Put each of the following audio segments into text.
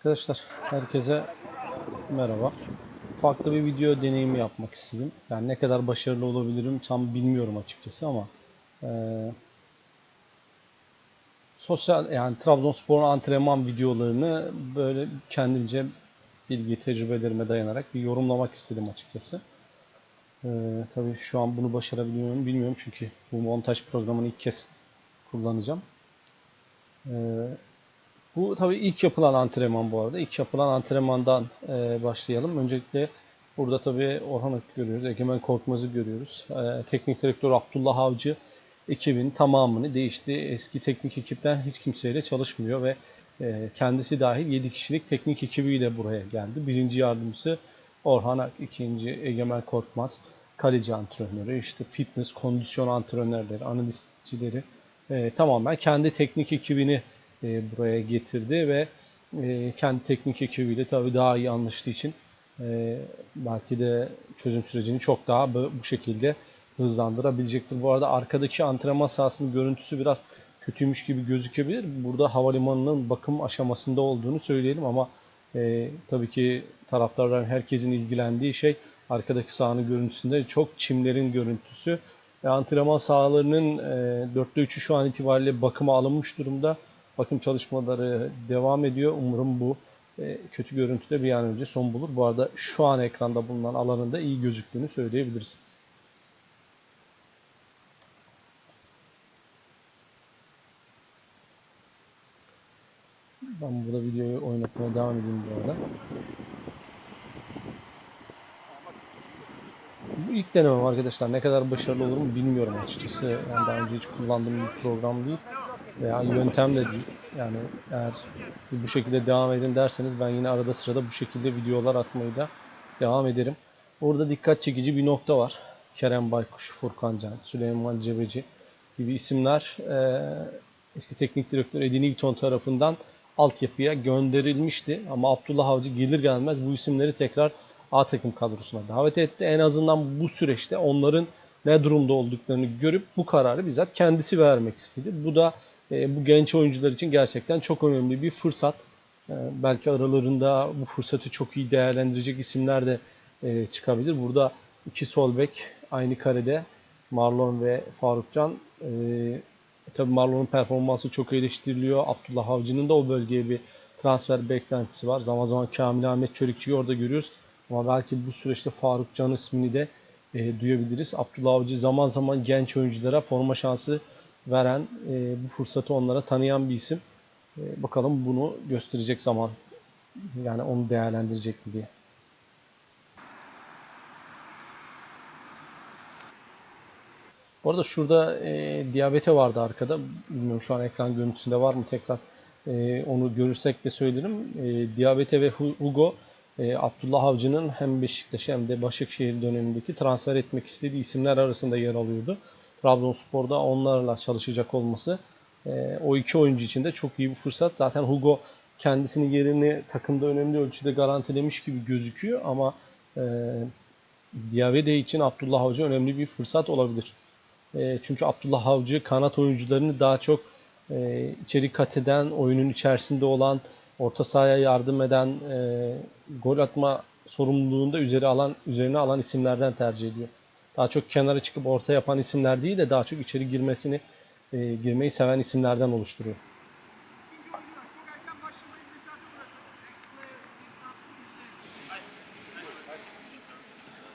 Arkadaşlar herkese merhaba. Farklı bir video deneyimi yapmak istedim. Yani ne kadar başarılı olabilirim tam bilmiyorum açıkçası ama eee, sosyal yani Trabzonspor antrenman videolarını böyle kendimce bilgi tecrübelerime dayanarak bir yorumlamak istedim açıkçası. Eee tabii şu an bunu başarabiliyor muyum bilmiyorum çünkü bu montaj programını ilk kez kullanacağım. Eee bu tabii ilk yapılan antrenman bu arada. İlk yapılan antrenmandan e, başlayalım. Öncelikle burada tabii Orhan Ak'ı görüyoruz. Egemen Korkmaz'ı görüyoruz. E, teknik direktör Abdullah Avcı ekibin tamamını değişti. Eski teknik ekipten hiç kimseyle çalışmıyor ve e, kendisi dahil 7 kişilik teknik ekibiyle buraya geldi. Birinci yardımcısı Orhan Ak, ikinci Egemen Korkmaz, kaleci antrenörü, işte fitness, kondisyon antrenörleri, analistçileri e, tamamen kendi teknik ekibini e, buraya getirdi ve e, kendi teknik ekibiyle tabii daha iyi anlaştığı için e, belki de çözüm sürecini çok daha bu, bu şekilde hızlandırabilecektir. Bu arada arkadaki antrenman sahasının görüntüsü biraz kötüymüş gibi gözükebilir. Burada havalimanının bakım aşamasında olduğunu söyleyelim ama e, tabii ki taraftarların herkesin ilgilendiği şey arkadaki sahanın görüntüsünde çok çimlerin görüntüsü ve antrenman sahalarının e, 4'te 3'ü şu an itibariyle bakıma alınmış durumda. Bakım çalışmaları devam ediyor. Umarım bu e, kötü görüntüde bir an önce son bulur. Bu arada şu an ekranda bulunan alanın da iyi gözüktüğünü söyleyebiliriz. Ben burada videoyu oynatmaya devam edeyim bu arada. Bu ilk denemem arkadaşlar. Ne kadar başarılı olurum bilmiyorum açıkçası. Yani daha önce hiç kullandığım bir program değil veya yöntem de değil. Yani eğer siz bu şekilde devam edin derseniz ben yine arada sırada bu şekilde videolar atmayı da devam ederim. Orada dikkat çekici bir nokta var. Kerem Baykuş, Furkan Can, Süleyman Cebeci gibi isimler eee, eski teknik direktör Eddie Newton tarafından altyapıya gönderilmişti. Ama Abdullah Avcı gelir gelmez bu isimleri tekrar A takım kadrosuna davet etti. En azından bu süreçte onların ne durumda olduklarını görüp bu kararı bizzat kendisi vermek istedi. Bu da e, bu genç oyuncular için gerçekten çok önemli bir fırsat. E, belki aralarında bu fırsatı çok iyi değerlendirecek isimler de e, çıkabilir. Burada iki sol bek aynı karede Marlon ve Farukcan. Tabii Marlon'un performansı çok eleştiriliyor. Abdullah Avcı'nın da o bölgeye bir transfer beklentisi var. Zaman zaman Kamil Ahmet Çörükçü'yü orada görüyoruz. Ama belki bu süreçte Faruk Can ismini de duyabiliriz. Abdullah Avcı zaman zaman genç oyunculara forma şansı veren, e, bu fırsatı onlara tanıyan bir isim. E, bakalım bunu gösterecek zaman. Yani onu değerlendirecek mi diye. Bu arada şurada e, diyabete vardı arkada. Bilmiyorum şu an ekran görüntüsünde var mı tekrar e, onu görürsek de söylerim. E, diyabete ve Hu- Hugo e, Abdullah Avcı'nın hem Beşiktaş hem de Başakşehir dönemindeki transfer etmek istediği isimler arasında yer alıyordu. Trabzonspor'da onlarla çalışacak olması e, o iki oyuncu için de çok iyi bir fırsat. Zaten Hugo kendisinin yerini takımda önemli ölçüde garantilemiş gibi gözüküyor ama e, Diabete için Abdullah Avcı önemli bir fırsat olabilir. E, çünkü Abdullah Avcı kanat oyuncularını daha çok e, içeri kat eden, oyunun içerisinde olan, orta sahaya yardım eden, e, gol atma sorumluluğunda üzeri alan, üzerine alan isimlerden tercih ediyor. Daha çok kenara çıkıp orta yapan isimler değil de daha çok içeri girmesini, e, girmeyi seven isimlerden oluşturuyor.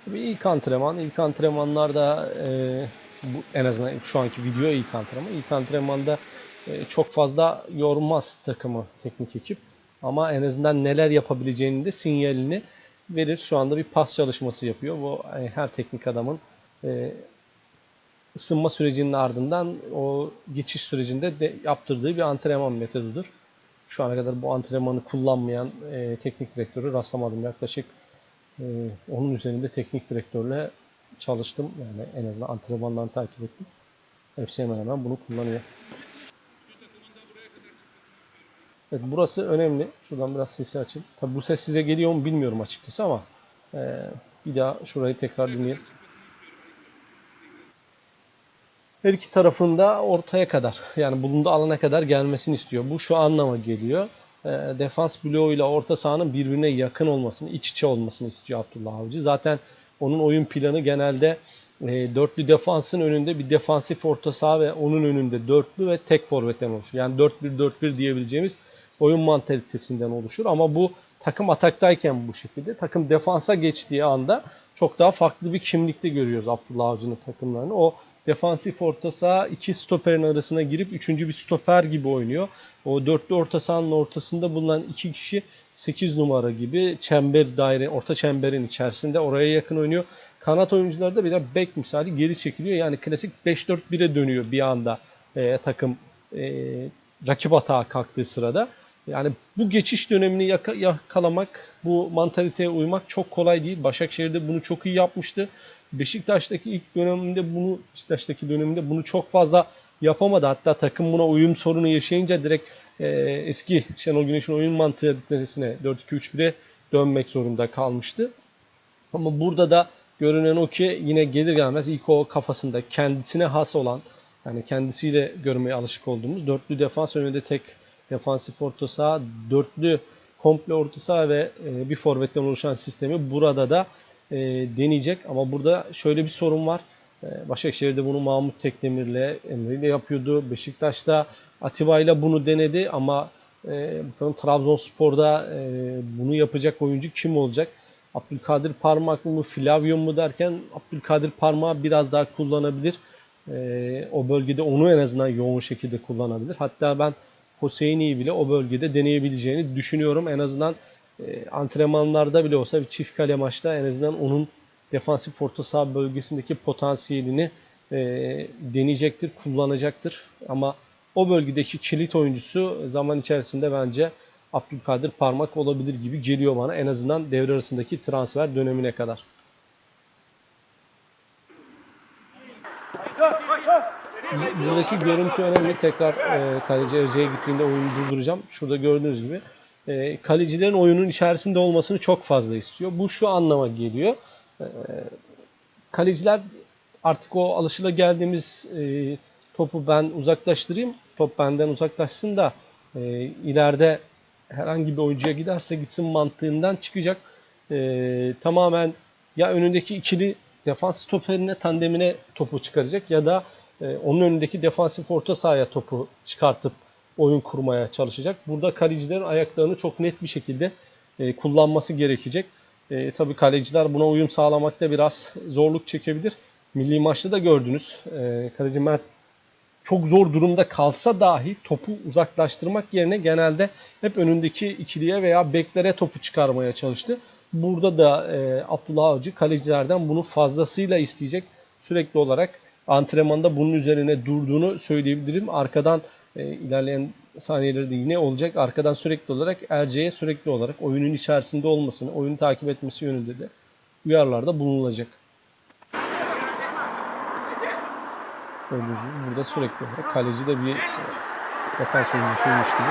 Tabii ilk antrenman, ilk antrenmanlarda e, bu en azından şu anki video ilk antrenman. İlk antrenmanda e, çok fazla yormaz takımı teknik ekip. Ama en azından neler yapabileceğini de sinyalini verir. Şu anda bir pas çalışması yapıyor. Bu e, her teknik adamın e, ısınma sürecinin ardından o geçiş sürecinde de yaptırdığı bir antrenman metodudur. Şu ana kadar bu antrenmanı kullanmayan e, teknik direktörü rastlamadım. Yaklaşık e, onun üzerinde teknik direktörle çalıştım. Yani en azından antrenmanlarını takip ettim. Hepsi hemen hemen bunu kullanıyor. Evet burası önemli. Şuradan biraz sesi açayım. Tabi bu ses size geliyor mu bilmiyorum açıkçası ama e, bir daha şurayı tekrar dinleyelim. Her iki tarafında ortaya kadar yani bulunduğu alana kadar gelmesini istiyor. Bu şu anlama geliyor. e, defans bloğuyla orta sahanın birbirine yakın olmasını, iç içe olmasını istiyor Abdullah Avcı. Zaten onun oyun planı genelde e, dörtlü defansın önünde bir defansif orta saha ve onun önünde dörtlü ve tek forvetten oluşur. Yani 4-1-4-1 diyebileceğimiz oyun mantalitesinden oluşur. Ama bu takım ataktayken bu şekilde. Takım defansa geçtiği anda çok daha farklı bir kimlikte görüyoruz Abdullah Avcı'nın takımlarını. O defansif orta saha iki stoperin arasına girip üçüncü bir stoper gibi oynuyor. O dörtlü orta sahanın ortasında bulunan iki kişi 8 numara gibi çember daire orta çemberin içerisinde oraya yakın oynuyor. Kanat oyuncuları da bir de bek misali geri çekiliyor. Yani klasik 5-4-1'e dönüyor bir anda e, takım e, rakip atağa kalktığı sırada. Yani bu geçiş dönemini yaka- yakalamak, bu mantaliteye uymak çok kolay değil. Başakşehir'de bunu çok iyi yapmıştı. Beşiktaş'taki ilk döneminde bunu, Beşiktaş'taki döneminde bunu çok fazla yapamadı. Hatta takım buna uyum sorunu yaşayınca direkt e, eski Şenol Güneş'in oyun mantalitesine 4-2-3-1'e dönmek zorunda kalmıştı. Ama burada da görünen o ki yine gelir gelmez ilk o kafasında kendisine has olan yani kendisiyle görmeye alışık olduğumuz dörtlü defans önünde tek defansif orta saha, dörtlü komple orta saha ve e, bir forvetten oluşan sistemi burada da e, deneyecek. Ama burada şöyle bir sorun var. E, Başakşehir'de bunu Mahmut Tekdemir'le, Emre'yle yapıyordu. Beşiktaş'ta Atiba'yla bunu denedi ama e, bakalım Trabzonspor'da e, bunu yapacak oyuncu kim olacak? Abdülkadir Parmak mı, Flavio mu derken Abdülkadir Parmak'ı biraz daha kullanabilir. E, o bölgede onu en azından yoğun şekilde kullanabilir. Hatta ben Hüseyin'i bile o bölgede deneyebileceğini düşünüyorum. En azından e, antrenmanlarda bile olsa bir çift kale maçta en azından onun defansif orta saha bölgesindeki potansiyelini e, deneyecektir, kullanacaktır. Ama o bölgedeki kilit oyuncusu zaman içerisinde bence Abdülkadir Parmak olabilir gibi geliyor bana. En azından devre arasındaki transfer dönemine kadar. Buradaki görüntü önemli. Tekrar e, kaleci Erce'ye gittiğinde oyunu durduracağım. Şurada gördüğünüz gibi e, kalecilerin oyunun içerisinde olmasını çok fazla istiyor. Bu şu anlama geliyor. E, kaleciler artık o alışıla geldiğimiz e, topu ben uzaklaştırayım. Top benden uzaklaşsın da e, ileride herhangi bir oyuncuya giderse gitsin mantığından çıkacak. E, tamamen ya önündeki ikili defans stoperine tandemine topu çıkaracak ya da e, onun önündeki defansif orta sahaya topu çıkartıp oyun kurmaya çalışacak. Burada kalecilerin ayaklarını çok net bir şekilde e, kullanması gerekecek. E, tabii kaleciler buna uyum sağlamakta biraz zorluk çekebilir. Milli maçta da gördünüz. E, kaleci Mert çok zor durumda kalsa dahi topu uzaklaştırmak yerine genelde hep önündeki ikiliye veya beklere topu çıkarmaya çalıştı. Burada da e, Abdullah Avcı kalecilerden bunu fazlasıyla isteyecek. Sürekli olarak antrenmanda bunun üzerine durduğunu söyleyebilirim. Arkadan e, ilerleyen saniyelerde yine olacak. Arkadan sürekli olarak Erce'ye sürekli olarak oyunun içerisinde olmasını, oyunu takip etmesi yönünde de uyarılarda bulunulacak. Burada sürekli olarak kaleci de bir defans oyuncusuymuş gibi.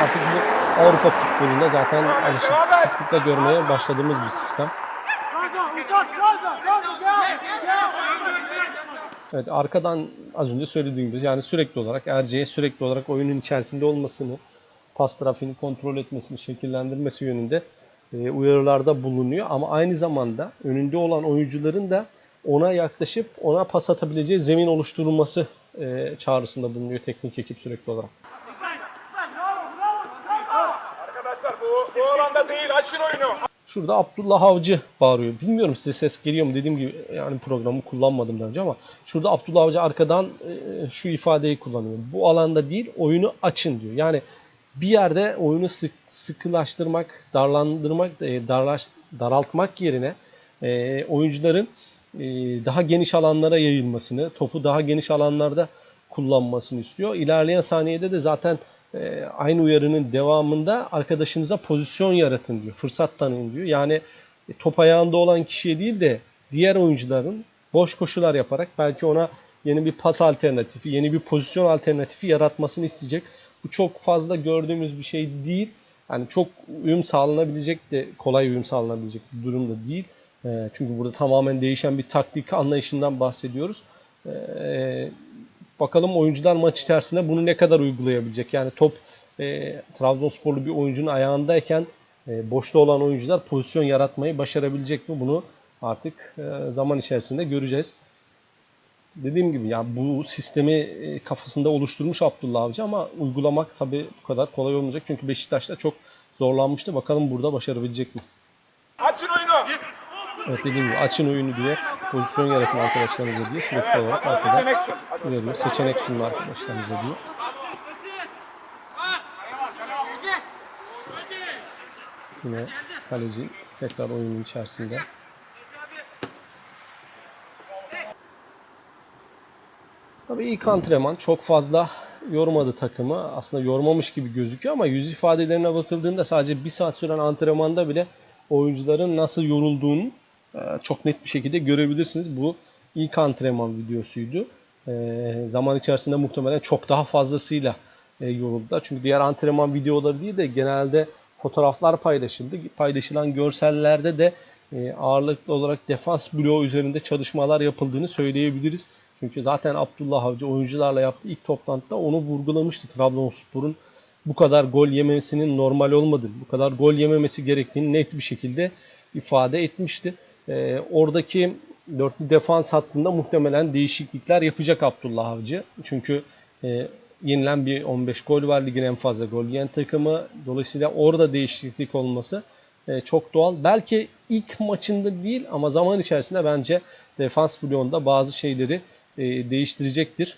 Artık bu Avrupa futbolunda zaten alışık sıklıkla görmeye başladığımız bir sistem. Evet arkadan az önce söylediğim gibi yani sürekli olarak Erce'ye sürekli olarak oyunun içerisinde olmasını, pas trafiğini kontrol etmesini, şekillendirmesi yönünde e, uyarılarda bulunuyor. Ama aynı zamanda önünde olan oyuncuların da ona yaklaşıp ona pas atabileceği zemin oluşturulması e, çağrısında bulunuyor teknik ekip sürekli olarak. Arkadaşlar bu, bu alanda değil açın oyunu. Şurada Abdullah Avcı bağırıyor. Bilmiyorum size ses geliyor mu dediğim gibi yani programı kullanmadım daha önce ama şurada Abdullah Avcı arkadan e, şu ifadeyi kullanıyor. Bu alanda değil oyunu açın diyor. Yani bir yerde oyunu sık, sıkılaştırmak, darlandırmak, e, darlaş, daraltmak yerine e, oyuncuların daha geniş alanlara yayılmasını, topu daha geniş alanlarda kullanmasını istiyor. İlerleyen saniyede de zaten e, aynı uyarının devamında arkadaşınıza pozisyon yaratın diyor. Fırsat tanıyın diyor. Yani e, top ayağında olan kişiye değil de diğer oyuncuların boş koşular yaparak belki ona yeni bir pas alternatifi, yeni bir pozisyon alternatifi yaratmasını isteyecek. Bu çok fazla gördüğümüz bir şey değil. Yani çok uyum sağlanabilecek de kolay uyum sağlanabilecek bir durum da değil. E, çünkü burada tamamen değişen bir taktik anlayışından bahsediyoruz. E, bakalım oyuncular maç içerisinde bunu ne kadar uygulayabilecek. Yani top e, Trabzonsporlu bir oyuncunun ayağındayken e, boşta olan oyuncular pozisyon yaratmayı başarabilecek mi? Bunu artık e, zaman içerisinde göreceğiz. Dediğim gibi ya bu sistemi e, kafasında oluşturmuş Abdullah Avcı ama uygulamak tabii bu kadar kolay olmayacak. Çünkü Beşiktaş'ta çok zorlanmıştı. Bakalım burada başarabilecek mi? Açın oyunu. Evet dediğim gibi açın oyunu diye pozisyon yaratın arkadaşlarınıza diye sürekli olarak arkada uyarıyor. Seçenek sunun arkadaşlarınıza diyor. Yine kaleci tekrar oyunun içerisinde. Tabii ilk antrenman çok fazla yormadı takımı. Aslında yormamış gibi gözüküyor ama yüz ifadelerine bakıldığında sadece bir saat süren antrenmanda bile oyuncuların nasıl yorulduğunu çok net bir şekilde görebilirsiniz. Bu ilk antrenman videosuydu. E, zaman içerisinde muhtemelen çok daha fazlasıyla e, yoruldular. Çünkü diğer antrenman videoları değil de genelde fotoğraflar paylaşıldı. Paylaşılan görsellerde de e, ağırlıklı olarak defans bloğu üzerinde çalışmalar yapıldığını söyleyebiliriz. Çünkü zaten Abdullah Avcı oyuncularla yaptığı ilk toplantıda onu vurgulamıştı. Trabzonspor'un bu kadar gol yemesinin normal olmadığını, bu kadar gol yememesi gerektiğini net bir şekilde ifade etmişti. Ee, oradaki dörtlü defans hattında muhtemelen değişiklikler yapacak Abdullah Avcı. Çünkü e, yenilen bir 15 gol var ligin en fazla gol yiyen takımı. Dolayısıyla orada değişiklik olması e, çok doğal. Belki ilk maçında değil ama zaman içerisinde bence defans bloğunda bazı şeyleri e, değiştirecektir.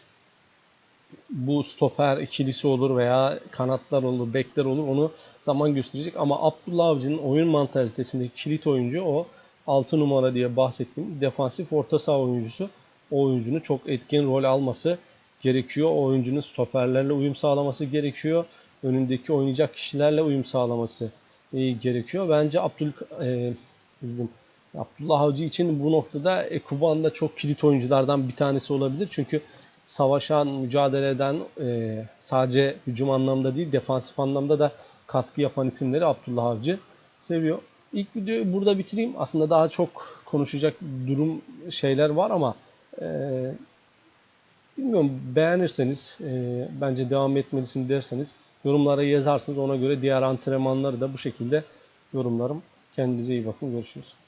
Bu stoper ikilisi olur veya kanatlar olur, bekler olur onu zaman gösterecek. Ama Abdullah Avcı'nın oyun mantalitesindeki kilit oyuncu o 6 numara diye bahsettiğim defansif orta saha oyuncusu. Oyuncunun çok etkin rol alması gerekiyor. Oyuncunun stoperlerle uyum sağlaması gerekiyor. Önündeki oynayacak kişilerle uyum sağlaması e, gerekiyor. Bence Abdül e, üzgün, Abdullah Avcı için bu noktada Ekuban da çok kilit oyunculardan bir tanesi olabilir. Çünkü savaşan, mücadele eden e, sadece hücum anlamda değil defansif anlamda da katkı yapan isimleri Abdullah Avcı seviyor. İlk videoyu burada bitireyim. Aslında daha çok konuşacak durum şeyler var ama e, bilmiyorum beğenirseniz e, bence devam etmelisin derseniz yorumlara yazarsınız. Ona göre diğer antrenmanları da bu şekilde yorumlarım. Kendinize iyi bakın. Görüşürüz.